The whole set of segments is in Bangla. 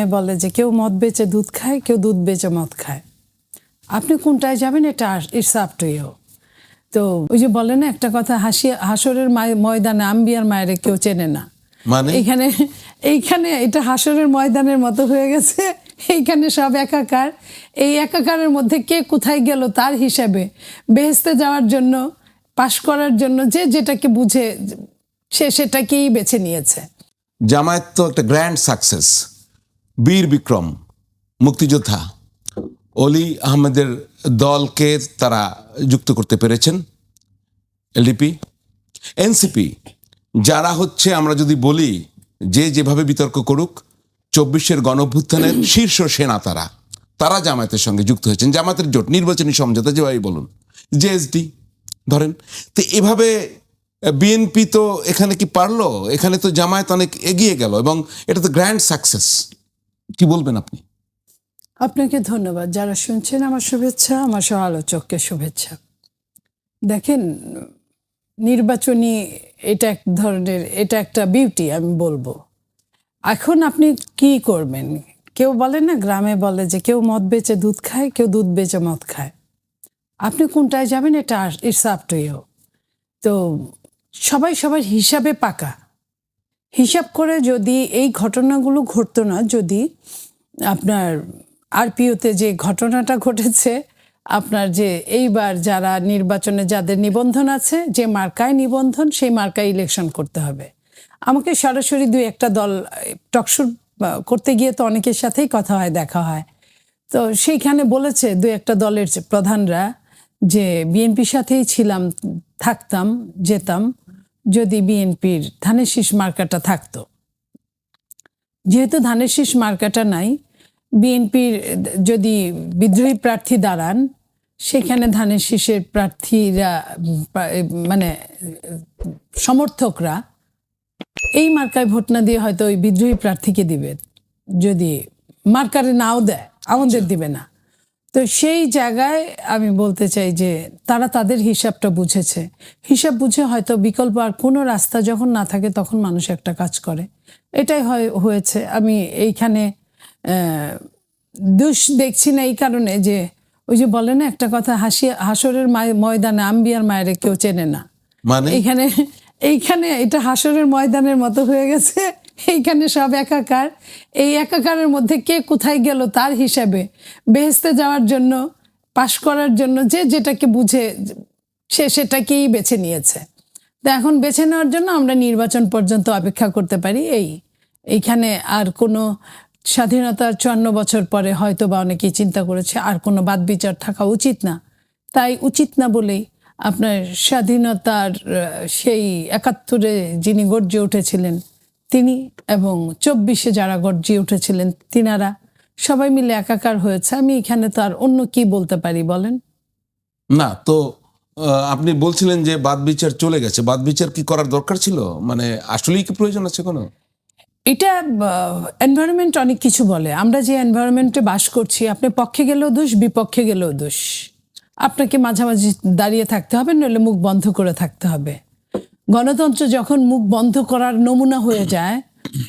গ্রামে বলে যে কেউ মদ বেচে দুধ খায় কেউ দুধ বেচে মদ খায়। আপনি কোনটায় যাবেন এটা ইটস আপ টু ইউ তো ওই যে বলে না একটা কথা হাসি হাসরের ময়দানে আম্বিয়ার মায়ের কেউ চেনে না। মানে? এইখানে এইখানে এটা হাসরের ময়দানের মতো হয়ে গেছে এইখানে সব একাকার। এই একাকারের মধ্যে কে কোথায় গেল তার হিসাবে। বেহেস্তে যাওয়ার জন্য পাশ করার জন্য যে যেটাকে বুঝে সে সেটাকেই বেছে নিয়েছে। জামায়াত তো একটা গ্র্যান্ড সাকসেস বীর বিক্রম, মুক্তিযোদ্ধা। অলি আহমেদের দলকে তারা যুক্ত করতে পেরেছেন। এলডিপি, এনসিপি, যারা হচ্ছে আমরা যদি বলি যে যেভাবে বিতর্ক করুক, চব্বিশের গণভ্যুত্থানের শীর্ষ সেনা তারা। তারা জামায়াতের সঙ্গে যুক্ত হয়েছেন, জামায়াতের জোট, নির্বাচনী সমঝোতা যেভাবে বলুন জেএসডি ধরেন। তো এভাবে বিএনপি তো এখানে কি পারল? এখানে তো জামায়াত অনেক এগিয়ে গেল এবং এটা তো গ্র্যান্ড সাকসেস। কি বলবেন আপনি? আপনাকে ধন্যবাদ। যারা শুনছেন আমার শুভেচ্ছা, আমার সহ আলোচককে শুভেচ্ছা। দেখেন, নির্বাচনী এটা এক ধরনের, এটা একটা বিউটি আমি বলব। এখন আপনি কি করবেন? কেউ বলে না, গ্রামে বলে যে কেউ মদ বেচে দুধ খায়, কেউ দুধ বেচে মদ খায়। আপনি কোনটায় যাবেন? এটা ইটস আপ টু ইউ তো সবাই সবার হিসাবে পাকা। হিসাব করে যদি এই ঘটনাগুলো ঘটতো না, যদি আপনার আরপিওতে যে ঘটনাটা ঘটেছে, আপনার যে এইবার যারা নির্বাচনে যাদের নিবন্ধন আছে, যে মার্কায় নিবন্ধন, সেই মার্কায় ইলেকশন করতে হবে। আমাকে সরাসরি দুই একটা দল টকশুর করতে গিয়ে তো অনেকের সাথেই কথা হয়, দেখা হয়। তো সেইখানে বলেছে দু একটা দলের প্রধানরা, যে বিএনপির সাথেই ছিলাম, থাকতাম, যেতাম। যদি বিএনপির ধানের শীষ মার্কাটা থাকতো। যেহেতু ধানের শীষ মার্কাটা নাই বিএনপির যদি বিদ্রোহী প্রার্থী দাঁড়ান সেখানে ধানের শীষের প্রার্থীরা মানে সমর্থকরা এই মার্কায় ভোট না দিয়ে হয়তো ওই বিদ্রোহী প্রার্থীকে দিবে। যদি মার্কারে নাও দেয় আমাদের দিবে না। তো সেই জায়গায় আমি বলতে চাই যে তারা তাদের হিসাবটা বুঝেছে। হিসাব বুঝে হয়তো বিকল্প আর কোনো রাস্তা যখন না থাকে তখন মানুষ একটা কাজ করে। এটাই হয় হয়েছে। আমি এইখানে আহ, দুষ দেখছি না এই কারণে যে ওই যে বলে না একটা কথা হাসি হাসরের ময়দানে আম্বিয়ার মায়ের কেউ চেনে না। মানে? এইখানে এইখানে এটা হাসরের ময়দানের মতো হয়ে গেছে। এইখানে সব একাকার। এই একাকারের মধ্যে কে কোথায় গেল তার হিসাবে? বেহেস্তে যাওয়ার জন্য, পাশ করার জন্য যে যেটাকে বুঝে, সে সেটাকেই বেছে নিয়েছে। তো এখন বেছে নেওয়ার জন্য আমরা নির্বাচন পর্যন্ত অপেক্ষা করতে পারি এই। এইখানে আর কোনো স্বাধীনতার চুয়ান্ন বছর পরে হয়তো বা অনেকেই চিন্তা করেছে, আর কোনো বাদ বিচার থাকা উচিত না। তাই উচিত না বলেই আপনার স্বাধীনতার সেই একাত্তরে যিনি গর্জে উঠেছিলেন তিনি এবং চব্বিশে যারা গর্জে উঠেছিলেন তিনারা সবাই মিলে একাকার হয়েছে। আমি এখানে তো আর অন্য কি বলতে পারি বলেন? না তো আপনি বলছিলেন যে বাদ বিচার চলে গেছে। বাদ বিচার কি করার দরকার ছিল? মানে আসলেই কি প্রয়োজন আছে কোনো? এটা এনভায়রনমেন্ট অনেক কিছু বলে। আমরা যে এনভায়রনমেন্টে বাস করছি আপনি পক্ষে গেলেও দোষ বিপক্ষে গেলেও দোষ। আপনাকে মাঝামাঝি দাঁড়িয়ে থাকতে হবে নইলে মুখ বন্ধ করে থাকতে হবে। গণতন্ত্র যখন মুখ বন্ধ করার নমুনা হয়ে যায়,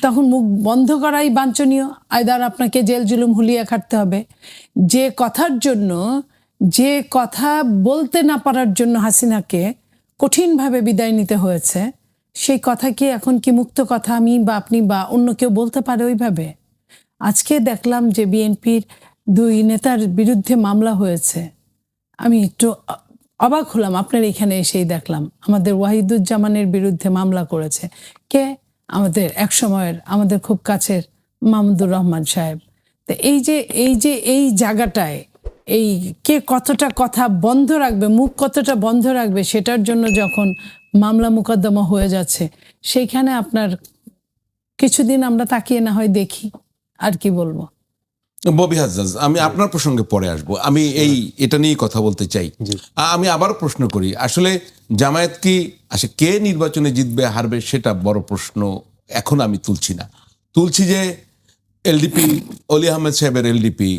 তখন মুখ বন্ধ করাই বাঞ্ছনীয়। আয়দার আপনাকে জেল জুলুম হুলিয়া খাটতে হবে। যে কথার জন্য, যে কথা বলতে না পারার জন্য হাসিনাকে কঠিনভাবে বিদায় নিতে হয়েছে, সেই কথা কি এখন কি মুক্ত কথা আমি বা আপনি বা অন্য কেউ বলতে পারে ওইভাবে? আজকে দেখলাম যে বিএনপির দুই নেতার বিরুদ্ধে মামলা হয়েছে। আমি একটু অবাক হলাম, আপনার এখানে এসেই দেখলাম। আমাদের ওয়াহিদুজ্জামানের বিরুদ্ধে মামলা করেছে। কে? আমাদের এক সময়ের আমাদের খুব কাছের মাহমুদুর রহমান সাহেব। তো এই যে এই যে, এই জায়গাটায়, এই কে কতটা কথা বন্ধ রাখবে, মুখ কতটা বন্ধ রাখবে, সেটার জন্য যখন মামলা মোকদ্দমা হয়ে যাচ্ছে, সেইখানে আপনার কিছুদিন আমরা তাকিয়ে না হয় দেখি, আর কি বলব? ববি হাজাজ আমি আপনার প্রসঙ্গে পরে আসব। আমি এই এটা নিয়ে কথা বলতে চাই। আমি আবার প্রশ্ন করি আসলে জামায়াত কি আসলে কে নির্বাচনে জিতবে হারবে সেটা বড় প্রশ্ন এখন আমি তুলছি না। তুলছি যে এলডিপি অলি আহমেদ সাহেবের এলডিপি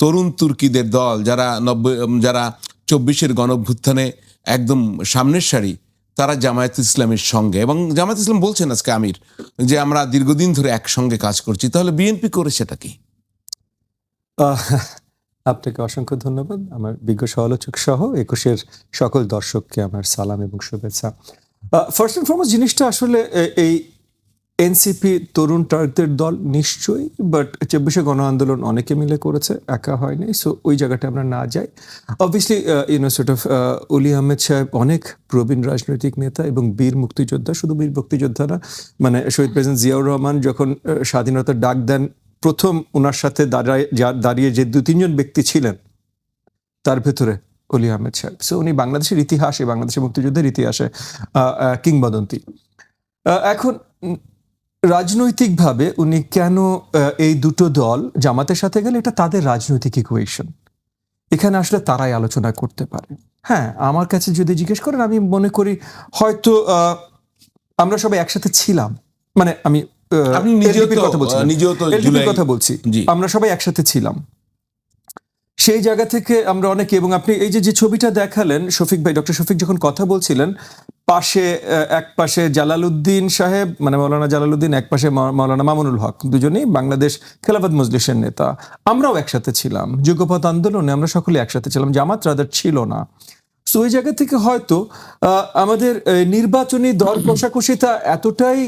তরুণ তুর্কিদের দল যারা নব্বই যারা চব্বিশের গণভ্যুত্থানে একদম সামনের সারি তারা জামায়াত ইসলামের সঙ্গে। এবং জামায়াত ইসলাম বলছেন আজকে আমির যে আমরা দীর্ঘদিন ধরে একসঙ্গে কাজ করছি তাহলে বিএনপি করে সেটা কি? আপনাকে অসংখ্য ধন্যবাদ। আমার বিজ্ঞ সমালোচক সহ একুশের সকল দর্শককে আমার সালাম এবং শুভেচ্ছা। ফার্স্ট অ্যান্ড ফরমোস্ট জিনিসটা আসলে এই এনসিপি তরুণ টার্কদের দল নিশ্চয়ই বাট চব্বিশে গণ আন্দোলন অনেকে মিলে করেছে, একা হয়নি সো ওই জায়গাটা আমরা না যাই। অবভিয়াসলি ইউনো সেট অফ অলি আহমেদ সাহেব অনেক প্রবীণ রাজনৈতিক নেতা এবং বীর মুক্তিযোদ্ধা, শুধু বীর মুক্তিযোদ্ধা না মানে শহীদ প্রেসিডেন্ট জিয়াউর রহমান যখন স্বাধীনতার ডাক দেন প্রথম ওনার সাথে দাঁড়ায় দাঁড়িয়ে যে দু তিনজন ব্যক্তি ছিলেন, তার ভেতরে অলি আহমেদ সাহেব। সো উনি বাংলাদেশের ইতিহাসে, বাংলাদেশের মুক্তিযুদ্ধের ইতিহাসে কিংবদন্তি। এখন রাজনৈতিকভাবে উনি কেন এই দুটো দল জামাতের সাথে গেলে, এটা তাদের রাজনৈতিক ইকুয়েশন এখানে আসলে তারাই আলোচনা করতে পারে। হ্যাঁ আমার কাছে যদি জিজ্ঞেস করেন, আমি মনে করি হয়তো আমরা সবাই একসাথে ছিলাম। মানে আমি আপনি নিজেও তো- কথা বলছি নিজেও তো কথা আমরা সবাই একসাথে ছিলাম। সেই জায়গা থেকে আমরা অনেকে এবং আপনি এই যে যে ছবিটা দেখালেন শফিক ভাই ডক্টর শফিক যখন কথা বলছিলেন পাশে এক পাশে জালালউদ্দিন সাহেব মানে মৌলানা জালালউদ্দিন এক পাশে মৌলানা মামুনুল হক দুজনেই বাংলাদেশ খেলাফত মজলিসের নেতা। আমরাও একসাথে ছিলাম। যুগপথ আন্দোলনে আমরা সকলে একসাথে ছিলাম জামাত রাদার ছিল না। সো ওই জায়গা থেকে হয়তো আহ, আমাদের নির্বাচনী দর কষাকষিতা এতটাই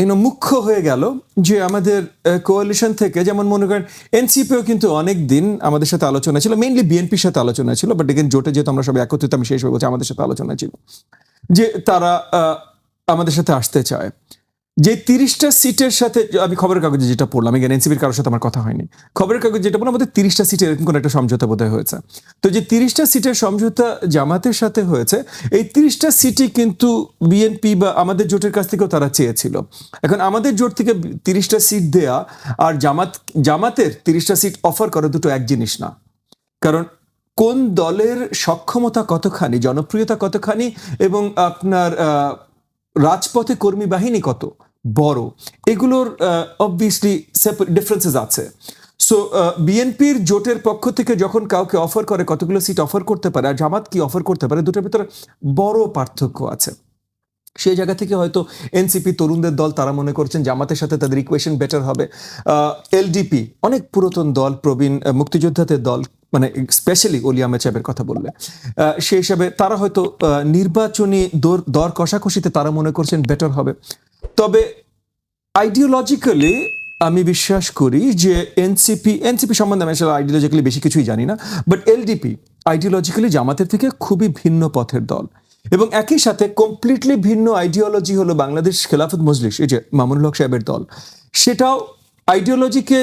ইউনো মুখ্য হয়ে গেল যে আমাদের কোয়ালিশন থেকে, যেমন মনে করেন এনসিপিও কিন্তু অনেক দিন আমাদের সাথে আলোচনা ছিল মেইনলি বিএনপির সাথে আলোচনা ছিল বাট এখানে জোটে যেহেতু আমরা সবাই একত্রিত, আমি শেষ হয়ে বলছি আমাদের সাথে আলোচনা ছিল যে তারা আমাদের সাথে আসতে চায়। যে তিরিশটা সিটের সাথে, আমি খবরের কাগজে যেটা পড়লাম এখানে এনসিপির কারোর সাথে আমার কথা হয়নি। খবরের কাগজে যেটা পড়লাম, আমাদের তিরিশটা সিটের এরকম কোনো একটা সমঝোতা বোধহয় হয়েছে। তো যে তিরিশটা সিটের সমঝোতা জামাতের সাথে হয়েছে, এই তিরিশটা সিটি কিন্তু বিএনপি বা আমাদের জোটের কাছ থেকেও তারা চেয়েছিল। এখন আমাদের জোট থেকে তিরিশটা সিট দেয়া আর জামাত, জামাতের তিরিশটা সিট অফার করা দুটো এক জিনিস না। কারণ কোন দলের সক্ষমতা কতখানি, জনপ্রিয়তা কতখানি এবং আপনার রাজপথে কর্মী বাহিনী কত বড়। এগুলোর অবভিয়াসলি ডিফারেন্সেস আছে। সো বিএনপির জোটের পক্ষ থেকে যখন কাউকে অফার করে, কতগুলো সিট অফার করতে পারে আর জামাত কি অফার করতে পারে, দুটোর ভিতরে বড় পার্থক্য আছে। সেই জায়গা থেকে হয়তো এনসিপি তরুণদের দল, তারা মনে করছেন জামাতের সাথে তাদের ইকুয়েশন বেটার হবে। এলডিপি অনেক পুরাতন দল, প্রবীণ মুক্তিযোদ্ধাদের দল মানে স্পেশালি অলি আহমেদ সাহেবের কথা বললে। সেই হিসাবে তারা হয়তো নির্বাচনী দর কষাকষিতে তারা মনে করছেন বেটার হবে। তবে আইডিওলজিক্যালি আমি বিশ্বাস করি যে এনসিপি এনসিপি সম্বন্ধে আমি আসলে আইডিওলজিক্যালি বেশি কিছুই জানি না বাট এলডিপি আইডিওলজিক্যালি জামাতের থেকে খুবই ভিন্ন পথের দল। এবং একই সাথে কমপ্লিটলি ভিন্ন আইডিওলজি হলো বাংলাদেশ খেলাফত মজলিস, এই যে মামুনুল হক সাহেবের দল। সেটাও আইডিওলজিকে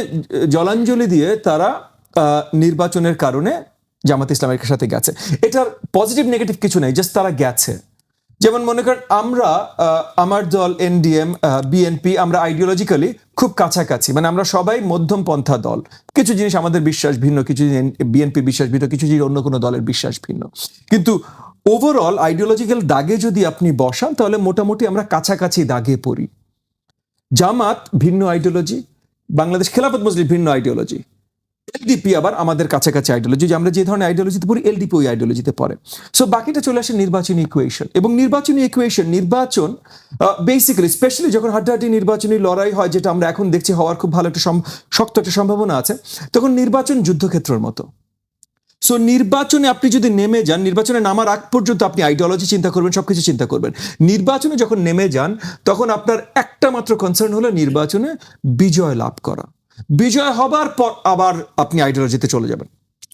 জলাঞ্জলি দিয়ে তারা নির্বাচনের কারণে জামাত ইসলামের সাথে গেছে। এটার পজিটিভ নেগেটিভ কিছু নেই জাস্ট তারা গেছে। যেমন মনে করেন আমরা আমার দল, এনডিএম বিএনপি, আমরা আইডিওলজিক্যালি খুব কাছাকাছি। মানে আমরা সবাই মধ্যম পন্থা দল। কিছু জিনিস আমাদের বিশ্বাস ভিন্ন, কিছু বিএনপির বিশ্বাস ভিন্ন, কিছু জিনিস অন্য কোনো দলের বিশ্বাস ভিন্ন। কিন্তু ওভারঅল আইডিওলজিক্যাল দাগে যদি আপনি বসান, তাহলে মোটামুটি আমরা কাছাকাছি দাগে পড়ি। জামাত ভিন্ন আইডিওলজি বাংলাদেশ খেলাফত মজলিস ভিন্ন আইডিওলজি এলডিপি আবার আমাদের কাছাকাছি আইডিওলজি যে আমরা যে ধরনের আইডিওলজিতে পড়ি এলডিপি ওই আইডিওলজিতে পড়ে। সো বাকিটা চলে আসে নির্বাচনী ইকুয়েশন এবং নির্বাচনী ইকুয়েশন নির্বাচন বেসিক্যালি স্পেশালি যখন হাড্ডাহাড্ডি নির্বাচনী লড়াই হয়, যেটা আমরা এখন দেখছি হওয়ার খুব ভালো একটা শক্ত একটা সম্ভাবনা আছে, তখন নির্বাচন যুদ্ধক্ষেত্রের মতো। সো নির্বাচনে আপনি যদি নেমে যান, নির্বাচনে নামার আগ পর্যন্ত আপনি আইডিওলজি চিন্তা করবেন, সবকিছু চিন্তা করবেন। নির্বাচনে যখন নেমে যান, তখন আপনার একটা মাত্র কনসার্ন হলো নির্বাচনে বিজয় লাভ করা। বিজয় হবার পর আবার আপনি আইডিওলজিতে চলে যাবেন।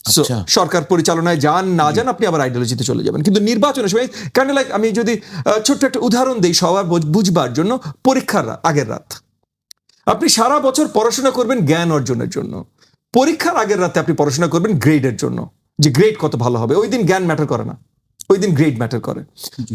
আচ্ছা। সরকার পরিচালনায় যান না যান আপনি আবার আইডিওলজিতে চলে যাবেন। কিন্তু নির্বাচনের সময় কেন লাইক আমি যদি ছোট্ট একটা উদাহরণ দিই সবার বুঝ- বুঝবার জন্য পরীক্ষার আগের রাত। আপনি সারা বছর পড়াশোনা করবেন জ্ঞান অর্জনের জন্য। পরীক্ষার আগের রাতে আপনি পড়াশোনা করবেন গ্রেডের জন্য। যে গ্রেড কত ভালো হবে ওই দিন জ্ঞান ম্যাটার করে না। ওই দিন গ্রেড ম্যাটার করে।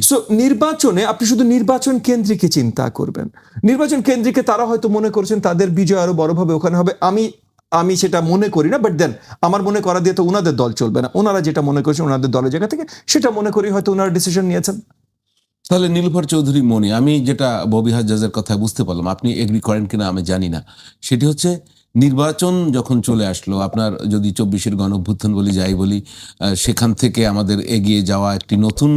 সো নির্বাচনে আপনি শুধু নির্বাচন কেন্দ্রিকে চিন্তা করবেন। নির্বাচন কেন্দ্রিকে তারা হয়তো মনে করছেন তাদের বিজয় আরও বড়ভাবে ওখানে হবে। আমি আমি সেটা মনে করি না বাট দেন আমার মনে করা দিয়ে তো ওনাদের দল চলবে না। ওনারা যেটা মনে করছেন ওনাদের দলের জায়গা থেকে সেটা মনে করি হয়তো ওনারা ডিসিশন নিয়েছেন। তাহলে নীলুফার চৌধুরী মনি আমি যেটা ববি হাজ্জাজের কথা বুঝতে পারলাম আপনি এগ্রি করেন কিনা আমি জানি না। সেটি হচ্ছে নির্বাচন যখন চলে আসলো, আপনার যদি চব্বিশের গণ অভ্যুত্থান বলি, যাই বলি সেখান থেকে আমাদের এগিয়ে যাওয়া একটি নতুন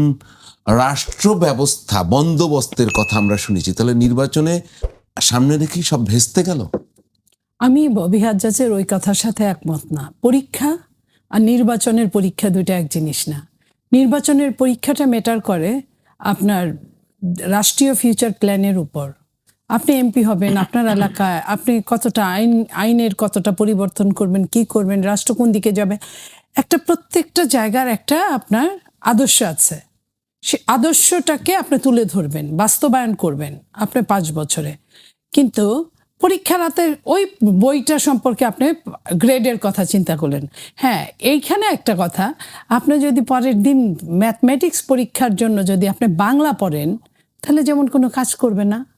রাষ্ট্র ব্যবস্থা, বন্দোবস্তের কথা আমরা শুনেছি। তাহলে নির্বাচনে সামনে রেখেই সব ভেস্তে গেল? আমি ববি হাজ্জাজের ওই কথার সাথে একমত না। পরীক্ষা আর নির্বাচনের পরীক্ষা দুটো এক জিনিস না। নির্বাচনের পরীক্ষাটা মেটার করে আপনার রাষ্ট্রীয় ফিউচার প্ল্যানের উপর। আপনি এমপি হবেন, আপনার এলাকায় আপনি কতটা আইন, আইনের কতটা পরিবর্তন করবেন, কি করবেন, রাষ্ট্র কোন দিকে যাবে, একটা প্রত্যেকটা জায়গার একটা আপনার আদর্শ আছে। সে আদর্শটাকে আপনি তুলে ধরবেন, বাস্তবায়ন করবেন আপনি পাঁচ বছরে। কিন্তু পরীক্ষার হাতে ওই বইটা সম্পর্কে আপনি গ্রেডের কথা চিন্তা করলেন। হ্যাঁ এইখানে একটা কথা, আপনি যদি পরের দিন ম্যাথমেটিক্স পরীক্ষার জন্য যদি আপনি বাংলা পড়েন, তাহলে যেমন কোনো কাজ করবে না।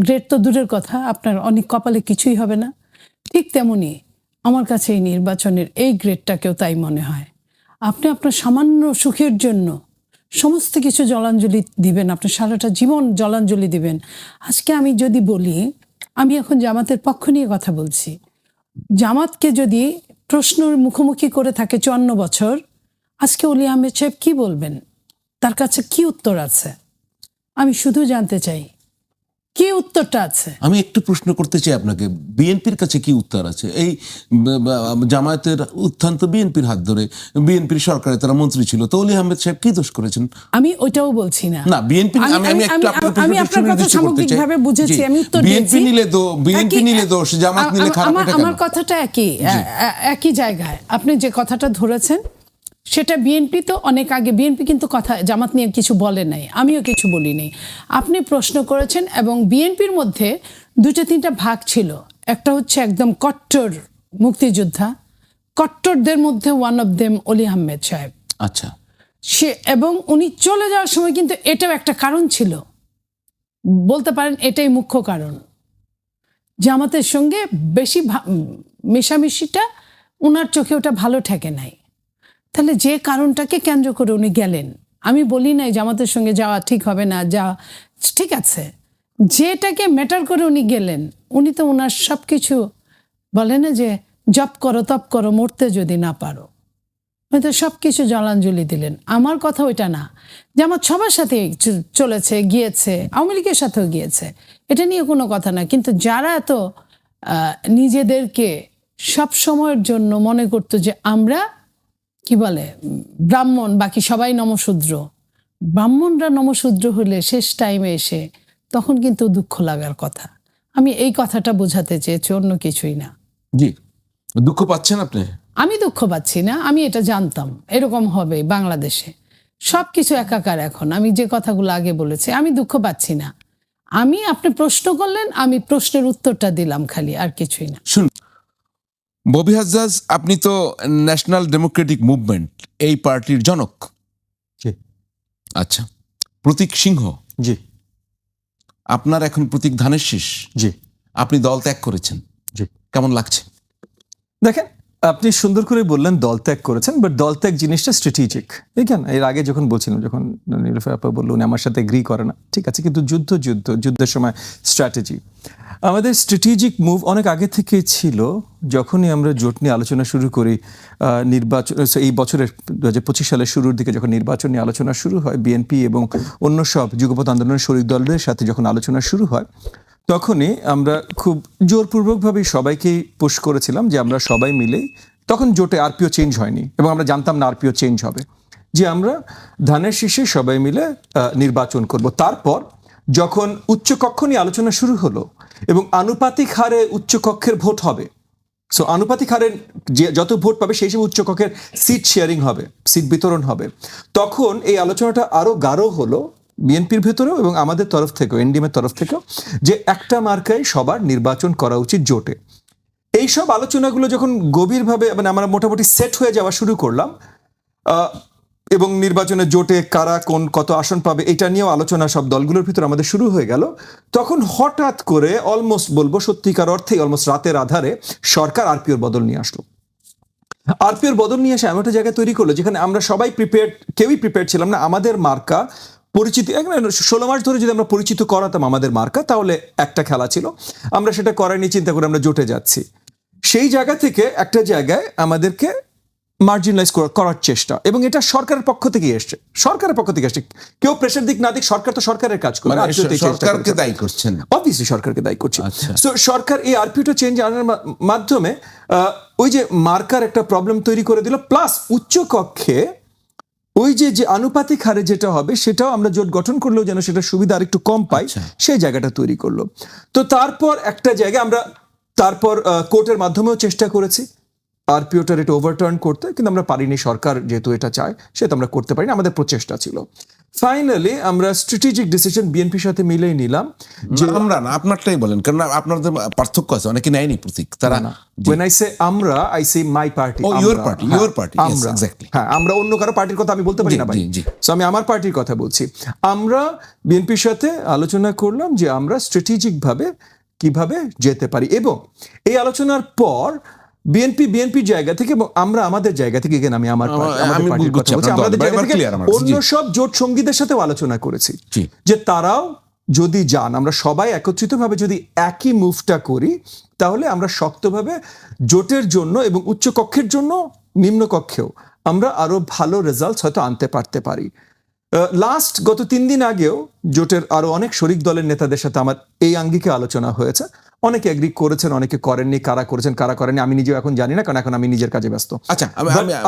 গ্রেড তো দূরের কথা, আপনার অনেক কপালে কিছুই হবে না। ঠিক তেমনি আমার কাছে এই নির্বাচনের এই গ্রেডটাকেও তাই মনে হয়। আপনি আপনার সামান্য সুখের জন্য সমস্ত কিছু জলাঞ্জলি দিবেন, আপনার সারাটা জীবন জলাঞ্জলি দিবেন। আজকে আমি যদি বলি, আমি এখন জামাতের পক্ষ নিয়ে কথা বলছি। জামাতকে যদি প্রশ্নের মুখোমুখি করে থাকে চুয়ান্ন বছর, আজকে অলি আহমেদ সাহেব কি বলবেন? তার কাছে কি উত্তর আছে? আমি শুধু জানতে চাই কি উত্তরটা আছে? আমি একটু প্রশ্ন করতে চাই আপনাকে। বিএনপির কাছে কি উত্তর আছে? এই জামায়াতের উত্থান তো বিএনপির হাত ধরে। বিএনপির সরকারে তারা মন্ত্রী ছিল। তো অলি আহমেদ সাহেব কি দোষ করেছেন? আমি ওইটাও বলছি না। না বিএনপি আমি- আমি একটু আমি- আপনার কথা সামগ্রিকভাবে বুঝেছি, আমি উত্তর বিএনপি নিলে দো বিএনপি নিলে দোষ জামাত নিলে খারাপ আমার- কথাটা একই একই জায়গায়। আপনি যে কথাটা ধরেছেন সেটা বিএনপি তো অনেক আগে বিএনপি কিন্তু কথা জামাত নিয়ে কিছু বলে নাই আমিও কিছু বলি নাই। আপনি প্রশ্ন করেছেন এবং বিএনপির মধ্যে দুটো তিনটা ভাগ ছিল। একটা হচ্ছে একদম কট্টর মুক্তিযোদ্ধা কট্টরদের মধ্যে ওয়ান অফ দেম অলি আহমেদ সাহেব। আচ্ছা। সে এবং উনি চলে যাওয়ার সময় কিন্তু এটাও একটা কারণ ছিল। বলতে পারেন এটাই মুখ্য কারণ। জামাতের সঙ্গে বেশি মেশামেশিটা ওনার চোখে ওটা ভালো ঠেকে নাই। তাহলে যে কারণটাকে কেন্দ্র করে উনি গেলেন, আমি বলি নাই জামাতের সঙ্গে যাওয়া ঠিক হবে না, যা, ঠিক আছে। যেটাকে ম্যাটার করে উনি গেলেন, উনি তো ওনার সব কিছু বলে না যে, জপ করো, তপ করো, মরতে যদি না পারো। হয়তো সব কিছু জলাঞ্জলি দিলেন। আমার কথা ওইটা না, যে আমার সবার সাথে চলেছে, গিয়েছে, আওয়ামী লীগের সাথেও গিয়েছে, এটা নিয়ে কোনো কথা না। কিন্তু যারা এত নিজেদেরকে সব সময়ের জন্য মনে করতো যে আমরা কি বলে? ব্রাহ্মণ বাকি সবাই নমশূদ্র। ব্রাহ্মণরা নমশূদ্র হলে শেষ টাইমে এসে তখন কিন্তু দুঃখ লাগার কথা। আমি এই কথাটা বোঝাতে চেয়েছি অন্য কিছুই না। জি। দুঃখ পাচ্ছেন আপনি? আমি দুঃখ পাচ্ছি না আমি এটা জানতাম। এরকম হবে বাংলাদেশে। সব কিছু একাকার এখন। আমি যে কথাগুলো আগে বলেছি আমি দুঃখ পাচ্ছি না। আমি আপনি প্রশ্ন করলেন আমি প্রশ্নের উত্তরটা দিলাম খালি আর কিছুই না। শুন ববি হাজ্জাজ আপনি তো ন্যাশনাল ডেমোক্রেটিক মুভমেন্ট এই পার্টির জনক। জি। আচ্ছা প্রতীক সিংহ। জি। আপনার এখন প্রতীক ধানের শীষ। জি। আপনি দল ত্যাগ করেছেন। জি। কেমন লাগছে? দেখেন আপনি সুন্দর করে বললেন দল ত্যাগ করেছেন বাট দল ত্যাগ জিনিসটা স্ট্র্যাটেজিক দেখেন, এর আগে যখন বলছিলাম, যখন নিরুফা আপা বলল, উনি আমার সাথে এগ্রি করে না, ঠিক আছে, কিন্তু যুদ্ধ যুদ্ধ, যুদ্ধের সময় স্ট্র্যাটেজি আমাদের স্ট্র্যাটেজিক মুভ অনেক আগে থেকে ছিল, যখনই আমরা জোট নিয়ে আলোচনা শুরু করি নির্বাচন এই বছরের দু হাজার পঁচিশ সালের শুরুর দিকে যখন নির্বাচন নিয়ে আলোচনা শুরু হয় বিএনপি এবং অন্য সব যুগপথ আন্দোলনের শরিক দলদের সাথে যখন আলোচনা শুরু হয় তখনই আমরা খুব জোরপূর্বকভাবেই সবাইকেই পুশ করেছিলাম যে আমরা সবাই মিলেই, তখন জোটে আরপিও চেঞ্জ হয়নি এবং আমরা জানতাম না আরপিও চেঞ্জ হবে, যে আমরা ধানের শীষে সবাই মিলে নির্বাচন করব। তারপর যখন উচ্চকক্ষ নিয়ে আলোচনা শুরু হলো এবং আনুপাতিক হারে উচ্চকক্ষের ভোট হবে সো আনুপাতিক হারে যে যত ভোট পাবে সেই হিসেবে উচ্চকক্ষের সিট শেয়ারিং হবে সিট বিতরণ হবে, তখন এই আলোচনাটা আরও গাঢ় হলো বিএনপির ভেতরেও এবং আমাদের তরফ থেকেও এনডিএমের তরফ থেকেও, যে একটা মার্কায় সবার নির্বাচন করা উচিত জোটে। এইসব আলোচনাগুলো যখন গভীরভাবে মানে আমরা মোটামুটি সেট হয়ে যাওয়া শুরু করলাম এবং নির্বাচনে জোটে কারা কোন কত আসন পাবে, এটা নিয়েও আলোচনা সব দলগুলোর ভিতর আমাদের শুরু হয়ে গেল। তখন হঠাৎ করে অলমোস্ট বলব সত্যিকার অর্থে অলমোস্ট রাতের আধারে সরকার আরপিওর বদল নিয়ে আসলো। আরপিওর বদল নিয়ে এসে এমন একটা জায়গায় তৈরি করল যেখানে আমরা সবাই প্রিপেয়ার কেউই প্রিপেয়ার ছিলাম না। আমাদের মার্কা পরিচিত ষোলো মাস ধরে যদি আমরা পরিচিত করাতাম আমাদের মার্কা তাহলে একটা খেলা ছিল। আমরা সেটা করার নিয়ে চিন্তা করে আমরা জোটে যাচ্ছি। সেই জায়গা থেকে একটা জায়গায় আমাদেরকে মার্জিনালাইজ করার চেষ্টা। এবং এটা সরকারের পক্ষ থেকে এসছে। সরকারের পক্ষ থেকে এসছে। কেউ প্রেশার দিক না দিক সরকার তো সরকারের কাজ করে মানে সরকারকে দায়ী করছেন। অবভিয়াসলি সরকারকে দায়ী করছি। আচ্ছা। সো সরকার এই আরপিওটা চেঞ্জ আনার মাধ্যমে ওই যে মার্কার একটা প্রবলেম তৈরি করে দিল প্লাস উচ্চ কক্ষে ওই যে যে আনুপাতিক হারে যেটা হবে সেটাও আমরা জোট গঠন করলেও যেন সেটা সুবিধা আর একটু কম পাই আচ্ছা। সেই জায়গাটা তৈরি করল। তো তারপর একটা জায়গায় আমরা তারপর কোর্টের মাধ্যমেও চেষ্টা করেছি। আরপিওটার এটা ওভারটার্ন করতে কিন্তু আমরা পারিনি সরকার যেহেতু এটা চায় সেটা আমরা করতে পারিনি আমাদের প্রচেষ্টা ছিল। ফাইনালি আমরা স্ট্র্যাটেজিক ডিসিশন বিএনপির সাথে মিলেই নিলাম যে আমরা না আপনারটাই বলেন কারণ আপনাদের পার্থক্য আছে অনেকে নেয়নি প্রতীক তারা when I say আমরা I say my party Oh, your party, হ্যাঁ, your party, yes, exactly. হ্যাঁ আমরা অন্য কারও পার্টির কথা আমি বলতে পারি না ভাই। So, আমি আমার পার্টির কথা বলছি। আমরা বিএনপির সাথে আলোচনা করলাম যে আমরা স্ট্র্যাটেজিক ভাবে কীভাবে যেতে পারি। এবং এই আলোচনার পর বিএনপি বিএনপির জায়গা থেকে আমরা আমাদের জায়গা থেকে এগেন আমি আমার আমাদের জায়গা থেকে অন্য সব জোট সঙ্গীদের সাথেও আলোচনা করেছি যে তারাও যদি যান আমরা সবাই একত্রিতভাবে যদি একই মুভটা করি তাহলে আমরা শক্তভাবে জোটের জন্য এবং উচ্চ কক্ষের জন্য নিম্ন কক্ষেও আমরা আরও ভালো রেজাল্ট হয়তো আনতে পারতে পারি। লাস্ট গত তিন দিন আগেও জোটের আরও অনেক শরিক দলের নেতাদের সাথে আমার এই আঙ্গিকে আলোচনা হয়েছে। অনেকে এগ্রি করেছেন অনেকে করেননি কারা করেছেন কারা করেননি আমি নিজেও এখন জানি না কারণ এখন আমি নিজের কাজে ব্যস্ত। আচ্ছা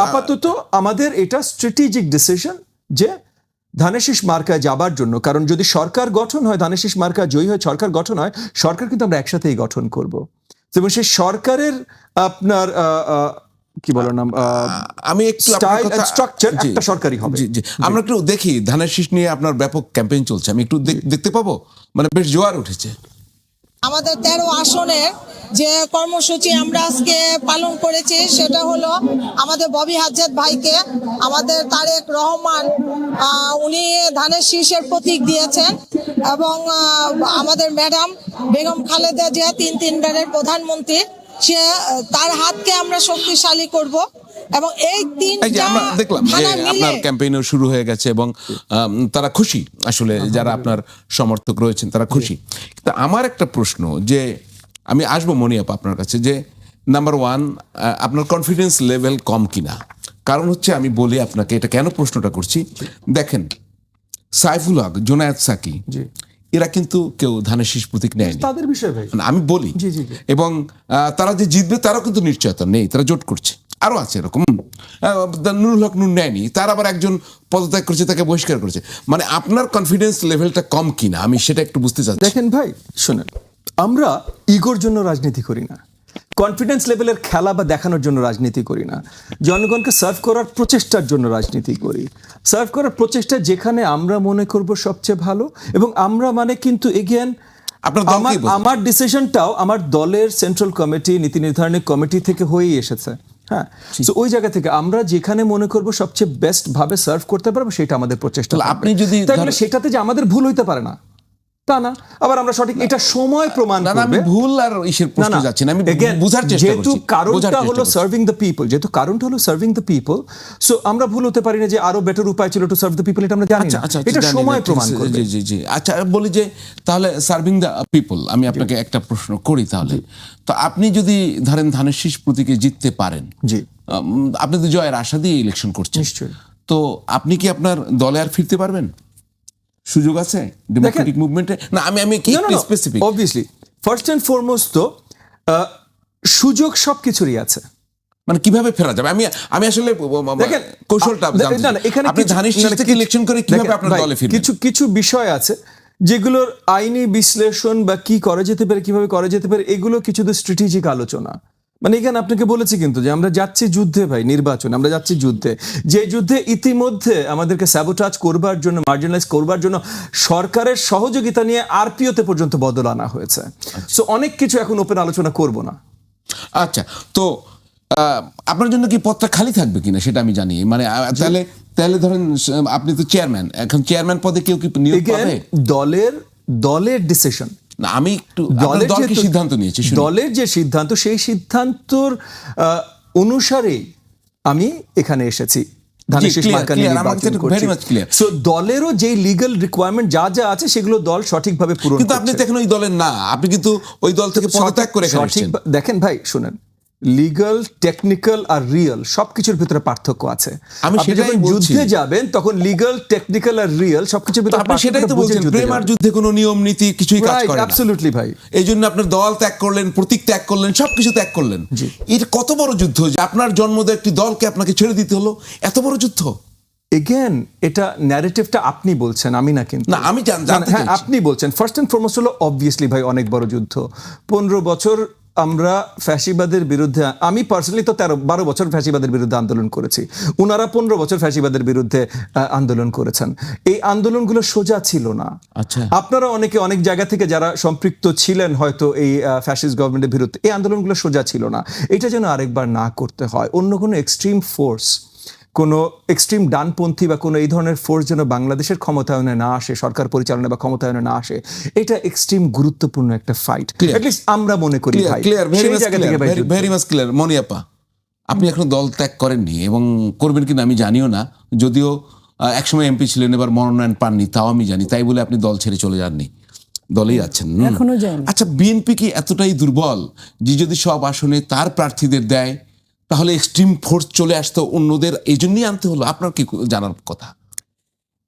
আপাতত আমাদের এটা স্ট্র্যাটেজিক ডিসিশন যে ধানেশিস মার্কায় যাবার জন্য কারণ যদি সরকার গঠন হয় ধানেশিস মার্কা জয়ী হয় সরকার গঠন হয় সরকার কিন্তু আমরা একসাথেই গঠন করব। এবং সেই সরকারের আপনার কি বলার নাম আমি একটু স্ট্রাকচার একটা সরকারি হবে। জি জি। আমরা একটু দেখি ধানের শীষ নিয়ে আপনার ব্যাপক ক্যাম্পেইন চলছে। আমি একটু দেখতে পাবো? মানে বেশ জোয়ার উঠেছে। আমাদের তেরো আসনের যে কর্মসূচি আমরা আজকে পালন করেছি, সেটা হলো আমাদের ববি হাজ্জাদ ভাইকে আমাদের তারেক রহমান উনি ধানের শীষের প্রতীক দিয়েছেন এবং আমাদের ম্যাডাম বেগম খালেদা জিয়া তিন তিনবারের প্রধানমন্ত্রী। সে তার হাতকে আমরা শক্তিশালী করব। এবং এই আমরা দেখলাম যে আপনার ক্যাম্পেইনও শুরু হয়ে গেছে এবং তারা খুশি আসলে যারা আপনার সমর্থক রয়েছেন তারা খুশি। কিন্তু আমার একটা প্রশ্ন যে আমি আসব মনিয়াপ আপনার কাছে যে নাম্বার ওয়ান আপনার কনফিডেন্স লেভেল কম কিনা? কারণ হচ্ছে আমি বলি আপনাকে এটা কেন প্রশ্নটা করছি? দেখেন সাইফুল হক জোনায়েদ সাকি এরা কিন্তু কেউ ধানের শীষ প্রতীক নেয় তাদের বিষয় মানে আমি বলি। এবং তারা যে জিতবে তারাও কিন্তু নিশ্চয়তা নেই তারা জোট করছে। আরও আছে এরকম। নুরুল হক নুর নেয়নি তার আবার একজন পদত্যাগ করেছে তাকে বহিষ্কার করেছে। মানে আপনার কনফিডেন্স লেভেলটা কম কিনা আমি সেটা একটু বুঝতে চাচ্ছি। দেখেন ভাই শুনেন আমরা ইগোর জন্য রাজনীতি করি না। কনফিডেন্স লেভেলের খেলা বা দেখানোর জন্য রাজনীতি করি না। জনগণকে সার্ভ করার প্রচেষ্টার জন্য রাজনীতি করি। সার্ভ করার প্রচেষ্টা যেখানে আমরা মনে করব সবচেয়ে ভালো এবং আমরা মানে কিন্তু এগেন আমার ডিসিশনটাও আমার দলের সেন্ট্রাল কমিটি নীতি নির্ধারণী কমিটি থেকে হয়েই এসেছে। হ্যাঁ তো ওই জায়গা থেকে আমরা যেখানে মনে করব সবচেয়ে বেস্ট ভাবে সার্ভ করতে পারব সেটা আমাদের প্রচেষ্টা আপনি যদি তাহলে সেটাতে যে আমাদের ভুল হইতে পারে না। তা না। আবার আমরা সঠিক এটা সময় প্রমাণ আমি ভুল আর ইসের প্রশ্ন যাচ্ছি না আমি বোঝার চেষ্টা করছি বোঝার কারণটা হলো সার্ভিং দ্য পিপল যেহেতু কারণটা হলো সার্ভিং দ্য পিপল সো আমরা ভুল হতে পারি না যে আরও বেটার উপায় ছিল টু সার্ভ দ্য পিপল এটা আমরা জানি আচ্ছা না। আচ্ছা আচ্ছা, এটা সময় প্রমাণ করবে। জি জি জি। আচ্ছা বলি যে তাহলে সার্ভিং দ্য পিপল আমি আপনাকে একটা প্রশ্ন করি তাহলে। তো আপনি যদি ধরেন ধানের শীষ প্রতীকে জিততে পারেন জি। আপনি তো জয়ের আশা দিয়ে ইলেকশন করছেন। নিশ্চয়ই। তো আপনি কি আপনার দলে আর ফিরতে পারবেন? সুযোগ আছে? ডেমোক্রেটিক মুভমেন্টে না আমি আমি কি specific obviously first and foremost তো সুযোগ সবকিছুরই আছে। মানে কীভাবে ফেরা যাবে? আমি আমি আসলে দেখেন কৌশলটা এখানে আপনি ধানের থেকে ইলেকশন করে কীভাবে আপনার দলে ফিরবেন? কিছু কিছু বিষয় আছে যেগুলোর আইনি বিশ্লেষণ বা কি করা যেতে পারে কীভাবে করা যেতে পারে এগুলো কিছু তো স্ট্র্যাটেজিক আলোচনা। মানে এখানে আপনাকে বলেছি কিন্তু যে আমরা যাচ্ছি যুদ্ধে ভাই নির্বাচন আমরা যাচ্ছি যুদ্ধে। যে যুদ্ধে ইতিমধ্যে আমাদেরকে স্যাবোটাজ করবার জন্য মার্জিনালাইজ করবার জন্য সরকারের সহযোগিতা নিয়ে আরপিওতে পর্যন্ত বদল আনা হয়েছে। সো অনেক কিছু এখন ওপেন আলোচনা করব না। আচ্ছা তো আপনার জন্য কি পদটা খালি থাকবে কিনা সেটা আমি জানি। মানে তাহলে তাহলে ধরেন আপনি তো চেয়ারম্যান এখন চেয়ারম্যান পদে কেউ কি নিয়োগ পাবে? দলের দলের ডিসিশন না আমি একটু দলের যে সিদ্ধান্ত নিয়েছি দলের যে সিদ্ধান্ত সেই সিদ্ধান্তর অনুসারে আমি এখানে এসেছি। দলেরও যে লিগাল রিকোয়ারমেন্ট যা যা আছে সেগুলো দল সঠিকভাবে পূরণ কিন্তু আপনি দেখেন ওই দলের না আপনি কিন্তু ওই দল থেকে পদত্যাগ করে দেখেন ভাই শুনেন। লিগাল টেকনিক্যাল আর রিয়েল সবকিছুর ভিতরে পার্থক্য আছে। আমি সেটাই যখন যুদ্ধে যাবেন তখন লিগাল টেকনিক্যাল আর রিয়েল সবকিছুর ভিতরে আপনি সেটাই তো বলছেন প্রেম আর যুদ্ধে কোনো নিয়ম নীতি কিছুই কাজ করে না। অ্যাবসলিউটলি ভাই। এই জন্য আপনার দল ত্যাগ করলেন প্রতীক ত্যাগ করলেন সবকিছু ত্যাগ করলেন। এটা কত বড় যুদ্ধ যে আপনার জন্মদের একটি দলকে আপনাকে ছেড়ে দিতে হলো এত বড় যুদ্ধ? এগেন এটা ন্যারেটিভটা আপনি বলছেন আমি না কিন্তু। না, আমি জান- জানতে হ্যাঁ আপনি বলছেন। ফার্স্ট এন্ড ফরমোস্ট হলো অবভিয়াসলি ভাই অনেক বড় যুদ্ধ। পনেরো বছর আমরা ফ্যাসিবাদের বিরুদ্ধে আমি পার্সোনালি তো তেরো বারো বছর ফ্যাসিবাদের বিরুদ্ধে আন্দোলন করেছি। উনারা পনেরো বছর ফ্যাসিবাদের বিরুদ্ধে আন্দোলন করেছেন। এই আন্দোলনগুলো সোজা ছিল না। আচ্ছা। আপনারা অনেকে অনেক জায়গা থেকে যারা সম্পৃক্ত ছিলেন হয়তো এই ফ্যাসিস্ট গভর্নমেন্টের বিরুদ্ধে এই আন্দোলনগুলো সোজা ছিল না। এটা যেন আরেকবার না করতে হয়। অন্য কোনো এক্সট্রিম ফোর্স কোনো এক্সট্রিম ডানপন্থী বা কোনো এই ধরনের ফোর্স যেন বাংলাদেশের ক্ষমতায়নে না আসে সরকার পরিচালনা বা ক্ষমতায়নে না আসে এটা এক্সট্রিম গুরুত্বপূর্ণ একটা ফাইট অ্যাটলিস্ট আমরা মনে করি ক্লিয়ার ভাই। ক্লিয়ার ভেরি মাচ ক্লিয়ার মনিয়াপা আপনি এখনও দল ত্যাগ করেননি এবং করবেন কিনা আমি জানিও না। যদিও আহ, একসময় এমপি ছিলেন এবার মনোনয়ন পাননি তাও আমি জানি তাই বলে আপনি দল ছেড়ে চলে যাননি। দলেই আছেন। আচ্ছা বিএনপি কি এতটাই দুর্বল যে যদি সব আসনে তার প্রার্থীদের দেয়? তাহলে এক্সট্রিম ফোর্স চলে আসতো অন্যদের এই জন্যই আনতে হলো। আপনার কি জানার কথা?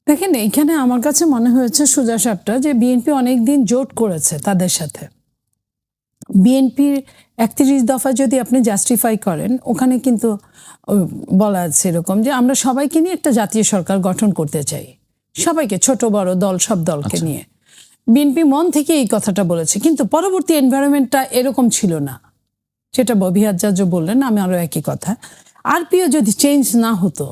দেখেন এইখানে আমার কাছে মনে হয়েছে সোজা সাপটা যে বিএনপি অনেকদিন জোট করেছে তাদের সাথে। বিএনপির একত্রিশ দফা যদি আপনি জাস্টিফাই করেন ওখানে কিন্তু বলা আছে এরকম যে আমরা সবাইকে নিয়ে একটা জাতীয় সরকার গঠন করতে চাই। সবাইকে ছোট বড় দল সব দলকে নিয়ে। বিএনপি মন থেকে এই কথাটা বলেছে কিন্তু পরবর্তী এনভায়রনমেন্টটা এরকম ছিল না। যেটা ববি আচার্য বললেন আমি আরও একই কথা। আরপিও যদি চেঞ্জ না হতো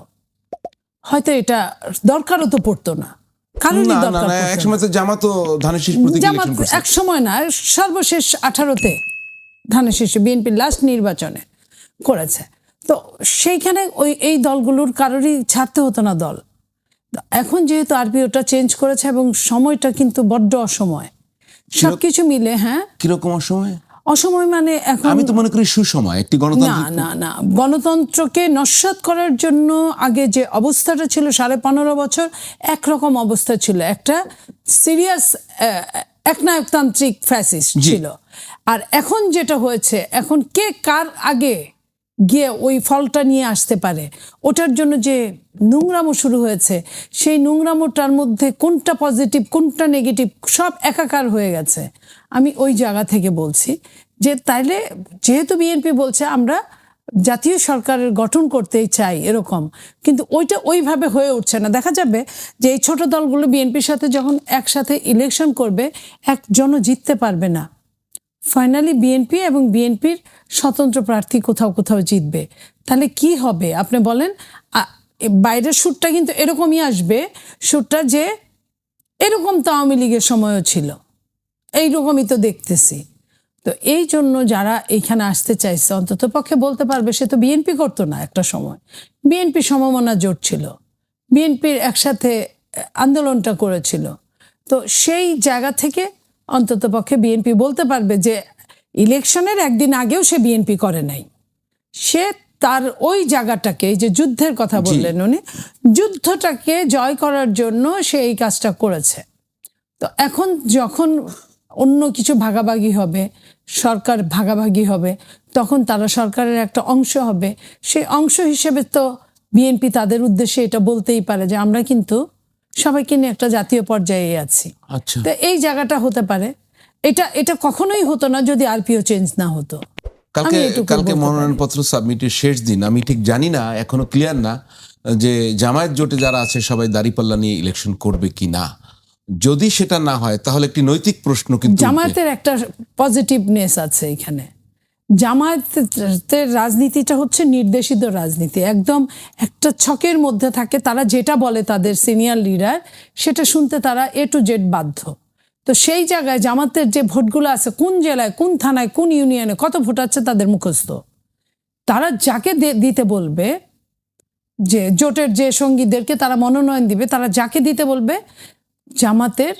হয়তো এটা দরকারও তো পড়তো না। কারণই দরকার। তো প্রতীক জামাত এক সময় না সর্বশেষ আঠারোতে ধানের বিএনপির লাস্ট নির্বাচনে করেছে। তো সেইখানে ওই এই দলগুলোর কারোরই ছাড়তে হতো না দল। এখন যেহেতু আরপিওটা চেঞ্জ করেছে এবং সময়টা কিন্তু বড্ড অসময়। সবকিছু মিলে হ্যাঁ? কীরকম সময় অসময় মানে এখন আমি তো মনে করি সুসময় একটি না গণতন্ত্র না না। গণতন্ত্রকে নস্বাত করার জন্য আগে যে অবস্থাটা ছিল সাড়ে পনেরো বছর একরকম অবস্থা ছিল। একটা সিরিয়াস একনায়কতান্ত্রিক ফ্যাসিস্ট ছিল। আর এখন যেটা হয়েছে এখন কে কার আগে গিয়ে ওই ফলটা নিয়ে আসতে পারে। ওটার জন্য যে নোংরামো শুরু হয়েছে, সেই নোংরামোটার মধ্যে কোনটা পজিটিভ কোনটা নেগেটিভ সব একাকার হয়ে গেছে। আমি ওই জায়গা থেকে বলছি যে তাইলে যেহেতু বিএনপি বলছে আমরা জাতীয় সরকারের গঠন করতেই চাই এরকম, কিন্তু ওইটা ওইভাবে হয়ে উঠছে না। দেখা যাবে যে এই ছোট দলগুলো বিএনপির সাথে যখন একসাথে ইলেকশন করবে একজনও জিততে পারবে না। ফাইনালি বিএনপি এবং বিএনপির স্বতন্ত্র প্রার্থী কোথাও কোথাও জিতবে। তাহলে কি হবে? আপনি বলেন বাইরের সুরটা কিন্তু এরকমই আসবে, সুরটা যে এরকম তো আওয়ামী লীগের সময়ও ছিল। এইরকমই তো দেখতেছি। তো এই জন্য যারা এইখানে আসতে চাইছে, অন্তত পক্ষে বলতে পারবে, সে তো বিএনপি করতো না একটা সময়। বিএনপি সমমনা জোট ছিল। বিএনপির একসাথে আন্দোলনটা করেছিল। তো সেই জায়গা থেকে অন্তত পক্ষে বিএনপি বলতে পারবে যে ইলেকশনের একদিন আগেও সে বিএনপি করে নাই। সে তার ওই জায়গাটাকে এই যে যুদ্ধের কথা বললেন উনি যুদ্ধটাকে জয় করার জন্য সে এই কাজটা করেছে। তো এখন যখন অন্য কিছু ভাগাভাগি হবে সরকার ভাগাভাগি হবে তখন তারা সরকারের একটা অংশ হবে। সেই অংশ হিসেবে তো বিএনপি তাদের উদ্দেশ্যে এটা বলতেই পারে যে আমরা কিন্তু সবাইকে নিয়ে একটা জাতীয় পর্যায়ে আছি। আচ্ছা। তো এই জায়গাটা হতে পারে। এটা এটা কখনোই হতো না যদি আরপিও চেঞ্জ না হতো। কালকে কালকে মনোনয়নপত্র সাবমিটের শেষ দিন। আমি ঠিক জানি না এখনও ক্লিয়ার না যে জামায়াত জোটে যারা আছে সবাই দাঁড়িপাল্লা নিয়ে ইলেকশন করবে কি না। যদি সেটা না হয় তাহলে একটি নৈতিক প্রশ্ন কিন্তু জামায়াতের একটা পজিটিভনেস আছে এখানে। জামায়াতের রাজনীতিটা হচ্ছে নির্দেশিত রাজনীতি। একদম একটা ছকের মধ্যে থাকে, তারা যেটা বলে তাদের সিনিয়র লিডার, সেটা শুনতে তারা এ টু জেড বাধ্য। তো সেই জায়গায় জামাতের যে ভোটগুলো আছে, কোন জেলায়, কোন থানায়, কোন ইউনিয়নে, কত ভোট আছে তাদের মুখস্থ। তারা যাকে দিতে বলবে, যে জোটের যে সঙ্গীদেরকে তারা মনোনয়ন দিবে, তারা যাকে দিতে বলবে, জামাতের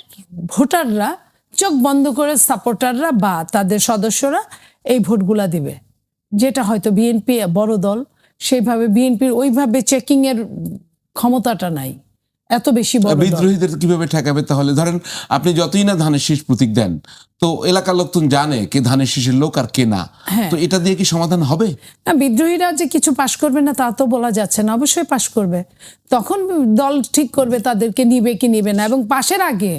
ভোটাররা চোখ বন্ধ করে সাপোর্টাররা বা তাদের সদস্যরা এই ভোটগুলা দিবে। যেটা হয়তো বিএনপি বড় দল সেইভাবে বিএনপির ওইভাবে চেকিং এর ক্ষমতাটা নাই। এত বেশি বিদ্রোহীদের কীভাবে ঠেকাবে তাহলে? ধরেন আপনি যতই না ধানের শীষ প্রতীক দেন তো এলাকার লোক জানে কে ধানের শীষের লোক আর কে না। হ্যাঁ। তো এটা দিয়ে কি সমাধান হবে? না বিদ্রোহীরা যে কিছু পাশ করবে না তা তো বলা যাচ্ছে না অবশ্যই পাশ করবে। তখন দল ঠিক করবে তাদেরকে নিবে কি নিবে না এবং পাশের আগে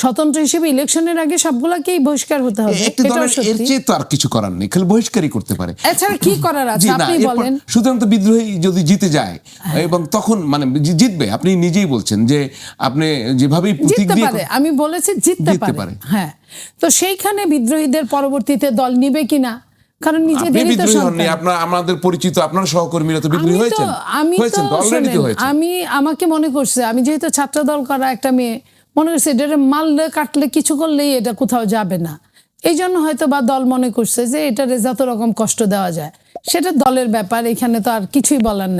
স্বতন্ত্র হিসেবে ইলেকশনের আগে সবগুলাকেই বহিষ্কার হতে হবে। একটি দলের এর চেয়ে তো আর কিছু করার নেই খালি বহিষ্কারই করতে পারে। এছাড়া কি করার আছে? আপনি বলেন। সুতরাং তো বিদ্রোহী যদি জিতে যায় এবং তখন মানে জিতবে আপনি নিজেই বলছেন যে আপনি যেভাবেই প্রতীক জিততে পারে আমি বলেছি জিততে পারে। হ্যাঁ। তো সেইখানে বিদ্রোহীদের পরবর্তীতে দল নিবে কিনা? কারণ নিজেদেরই তো সন্তান। আপনার আমাদের পরিচিত আপনার সহকর্মীরা তো বিদ্রোহী আমি তো আমি তো হয়েছে আমি আমাকে মনে করছে আমি যেহেতু ছাত্র দল করা একটা মেয়ে মনে করছে এটা মারলে, কাটলে, কিছু করলেই এটা কোথাও যাবে না। এই জন্য হয়তো বা দল মনে করছে যে এটা যত রকম কষ্ট দেওয়া যায়। সেটা দলের ব্যাপার, এখানে তো আর কিছুই বলার